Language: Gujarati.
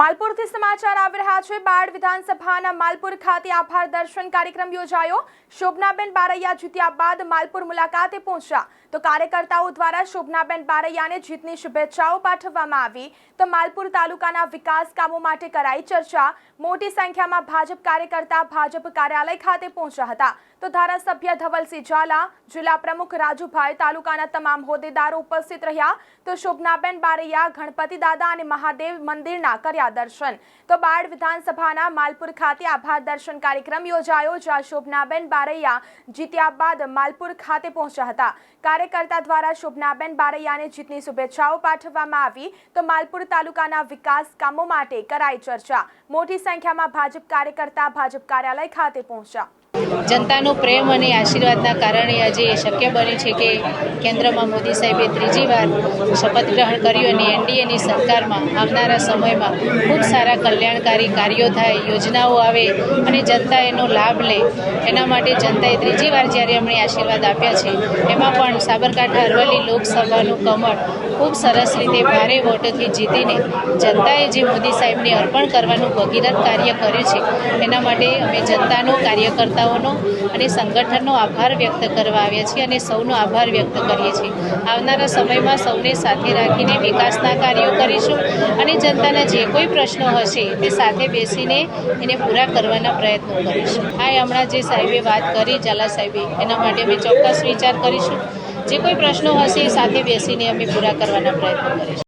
માલપુરથી સમાચાર આવી રહ્યા છે. બાળ વિધાનસભાના માલપુર ખાતે આભાર દર્શન કાર્યક્રમ યોજાયો. શોભનાબેન બારૈયા જીત્યા બાદ માલપુર મુલાકાતે પહોંચ્યા. તો કાર્યકર્તાઓ દ્વારા શોભનાબેન બારૈયાને જીતની શુભેચ્છાઓ પાઠવવામાં આવી. તો માલપુર તાલુકાના વિકાસ કામો માટે કરાઈ ચર્ચા. મોટી સંખ્યામાં ભાજપ કાર્યકર્તા ભાજપ કાર્યાલય ખાતે પહોંચ્યા હતા. તો ધારાસભ્ય ધવલસિંહ ઝાલા, જિલ્લા પ્રમુખ રાજુભાઈ તાલુકાના તમામ હોદ્દેદારો ઉપસ્થિત રહ્યા. તો શોભનાબેન બારૈયા, ગણપતિ દાદા અને મહાદેવ મંદિરના કર્યા દર્શન. તો બાળ વિધાનસભાના માલપુર ખાતે આભા દર્શન કાર્યક્રમ યોજાયો, જ્યાં શોભનાબેન બારૈયા જીત્યા બાદ માલપુર ખાતે પહોંચ્યા હતા. કાર્યકર્તા દ્વારા શોભનાબેન બારૈયાને જીતની શુભેચ્છાઓ પાઠવવામાં આવી. તો માલપુર તાલુકાના વિકાસ કામો માટે કરાઈ ચર્ચા. મોટી સંખ્યામાં ભાજપ કાર્યકર્તા ભાજપ કાર્યાલય ખાતે પહોંચ્યા. જનતાનો પ્રેમ અને આશીર્વાદના કારણે આજે શક્ય બન્યું છે કે કેન્દ્રમાં મોદી સાહેબે ત્રીજી વાર શપથ ગ્રહણ કર્યું અને એનડીએની સરકારમાં આવનારા સમયમાં ખૂબ સારા કલ્યાણકારી કાર્યો થાય, યોજનાઓ આવે અને જનતા એનો લાભ લે. એના માટે જનતાએ ત્રીજી વાર જ્યારે એમણે આશીર્વાદ આપ્યા છે, એમાં પણ સાબરકાંઠા અરવલ્લી લોકસભાનું કમળ ખૂબ સરસ રીતે ભારે વોટોથી જીતીને જનતાએ જે મોદી સાહેબને અર્પણ કરવાનું ભગીરથ કાર્ય કર્યું છે, એના માટે અમે જનતાનો કાર્યકર્તાઓનો અને સંગઠનનો આભાર વ્યક્ત કરવા આવ્યા છીએ અને સૌનો આભાર વ્યક્ત કરીએ છીએ. આવનારા સમયમાં સૌને સાથે રાખીને વિકાસના કાર્યો કરીશું અને જનતાના જે કોઈ પ્રશ્નો હશે તે સાથે બેસીને એને પૂરા કરવાના પ્રયત્નો કરીશું. આ હમણાં જે સાહેબે વાત કરી, ઝાલા સાહેબે, એના માટે અમે ચોક્કસ વિચાર કરીશું. જે કોઈ પ્રશ્નો હશે એ સાથે બેસીને અમે પૂરા કરવાના પ્રયત્નો કરીશું.